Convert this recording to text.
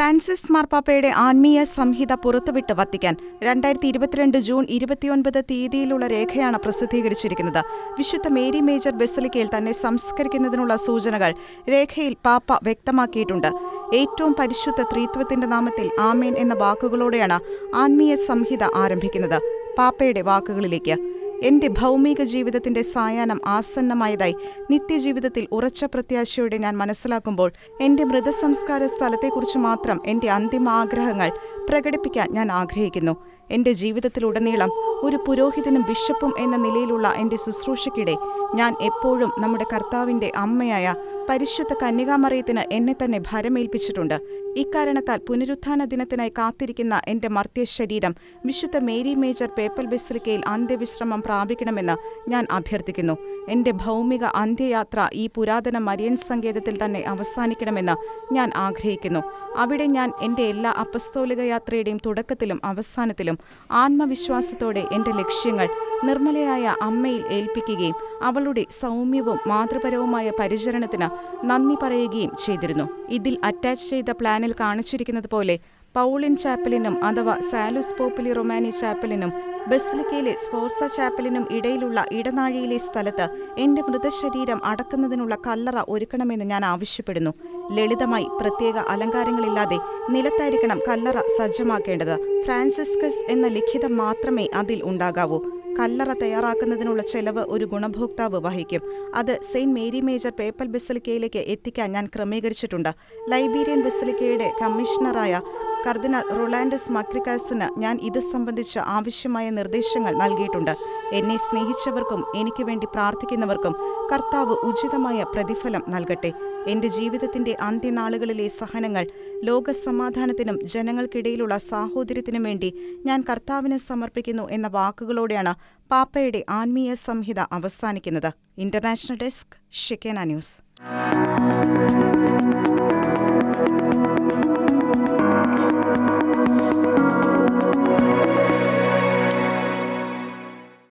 Francis മാർപ്പാപ്പയുടെ ആത്മീയ സംഹിത പുറത്തുവിട്ട് Vatican രണ്ടായിരത്തി ഇരുപത്തിരണ്ട് ജൂൺ ഇരുപത്തിയൊൻപത് തീയതിയിലുള്ള രേഖയാണ് പ്രസിദ്ധീകരിച്ചിരിക്കുന്നത്. വിശുദ്ധ മേരി മേജർ ബെസലിക്കയിൽ തന്നെ സംസ്കരിക്കുന്നതിനുള്ള സൂചനകൾ രേഖയിൽ പാപ്പ വ്യക്തമാക്കിയിട്ടുണ്ട്. ഏറ്റവും പരിശുദ്ധ ത്രീത്വത്തിന്റെ നാമത്തിൽ ആമേൻ എന്ന വാക്കുകളോടെയാണ് ആത്മീയ സംഹിത ആരംഭിക്കുന്നത്. പാപ്പയുടെ വാക്കുകളിലേക്ക്. എന്റെ ഭൗമിക ജീവിതത്തിന്റെ സായാഹ്നം ആസന്നമായതായി നിത്യജീവിതത്തിൽ ഉറച്ച പ്രത്യാശയോടെ ഞാൻ മനസ്സിലാക്കുമ്പോൾ എന്റെ മൃതസംസ്കാര സ്ഥലത്തെക്കുറിച്ച് മാത്രം എന്റെ അന്തിമ ആഗ്രഹങ്ങൾ പ്രകടിപ്പിക്കാൻ ഞാൻ ആഗ്രഹിക്കുന്നു. എന്റെ ജീവിതത്തിലുടനീളം ഒരു പുരോഹിതനും ബിഷപ്പും എന്ന നിലയിലുള്ള എന്റെ ശുശ്രൂഷയ്ക്കിടെ ഞാൻ എപ്പോഴും നമ്മുടെ കർത്താവിന്റെ അമ്മയായ പരിശുദ്ധ കന്യകാമറിയത്തിന് എന്നെ തന്നെ ഭരമേൽപ്പിച്ചിട്ടുണ്ട്. ഇക്കാരണത്താൽ പുനരുത്ഥാന ദിനത്തിനായി കാത്തിരിക്കുന്ന എന്റെ മർത്യ ശരീരം വിശുദ്ധ മേരി മേജർ പേപ്പൽ ബെസിലിക്കയിൽ അന്ത്യവിശ്രമം പ്രാപിക്കണമെന്ന് ഞാൻ അഭ്യർത്ഥിക്കുന്നു. എന്റെ ഭൗമിക അന്ത്യയാത്ര ഈ പുരാതന മരിയൻ സങ്കേതത്തിൽ തന്നെ അവസാനിക്കണമെന്ന് ഞാൻ ആഗ്രഹിക്കുന്നു. അവിടെ ഞാൻ എന്റെ എല്ലാ അപസ്തോലിക യാത്രയുടെയും തുടക്കത്തിലും അവസാനത്തിലും ആത്മവിശ്വാസത്തോടെ എന്റെ ലക്ഷ്യങ്ങൾ നിർമ്മലയായ അമ്മയിൽ ഏൽപ്പിക്കുകയും അവളുടെ സൗമ്യവും മാതൃപരവുമായ പരിചരണത്തിന് നന്ദി പറയുകയും ചെയ്തിരുന്നു. ഇതിൽ അറ്റാച്ച് ചെയ്ത പ്ലാനിൽ കാണിച്ചിരിക്കുന്നത് പോലെ പൗളിൻ ചാപ്പലിനും അഥവാ സാലുസ് പോപ്പുലി റൊമാനി ചാപ്പലിനും ബസ്ലിക്കയിലെ സ്പോർസ ചാപ്പലിനും ഇടയിലുള്ള ഇടനാഴിയിലെ സ്ഥലത്ത് എന്റെ മൃതശരീരം അടക്കുന്നതിനുള്ള കല്ലറ ഒരുക്കണമെന്ന് ഞാൻ ആവശ്യപ്പെടുന്നു. ലളിതമായി പ്രത്യേക അലങ്കാരങ്ങളില്ലാതെ നിലത്തായിരിക്കണം കല്ലറ സജ്ജമാക്കേണ്ടത്. ഫ്രാൻസിസ്കസ് എന്ന ലിഖിതം മാത്രമേ അതിൽ ഉണ്ടാകാവൂ. കല്ലറ തയ്യാറാക്കുന്നതിനുള്ള ചെലവ് ഒരു ഗുണഭോക്താവ് വഹിക്കും. അത് സെയിന്റ് മേരി മേജർ പേപ്പൽ ബെസലിക്കയിലേക്ക് എത്തിക്കാൻ ഞാൻ ക്രമീകരിച്ചിട്ടുണ്ട്. ലൈബീരിയൻ ബെസലിക്കയുടെ കമ്മീഷണറായ കർദിനാൾ റൊളാൻഡസ് മക്രിക്കാസിന് ഞാൻ ഇത് സംബന്ധിച്ച് ആവശ്യമായ നിർദ്ദേശങ്ങൾ നൽകിയിട്ടുണ്ട്. എന്നെ സ്നേഹിച്ചവർക്കും എനിക്ക് വേണ്ടി പ്രാർത്ഥിക്കുന്നവർക്കും കർത്താവ് ഉചിതമായ പ്രതിഫലം നൽകട്ടെ. എന്റെ ജീവിതത്തിന്റെ അന്ത്യനാളുകളിലെ സഹനങ്ങൾ ലോകസമാധാനത്തിനും ജനങ്ങൾക്കിടയിലുള്ള സാഹോദര്യത്തിനും വേണ്ടി ഞാൻ കർത്താവിനെ സമർപ്പിക്കുന്നു എന്ന വാക്കുകളോടെയാണ് പാപ്പയുടെ ആത്മീയ സംഹിത അവസാനിക്കുന്നത്. ഇന്റർനാഷണൽ ഡെസ്ക് ഷിക്കേന ന്യൂസ്.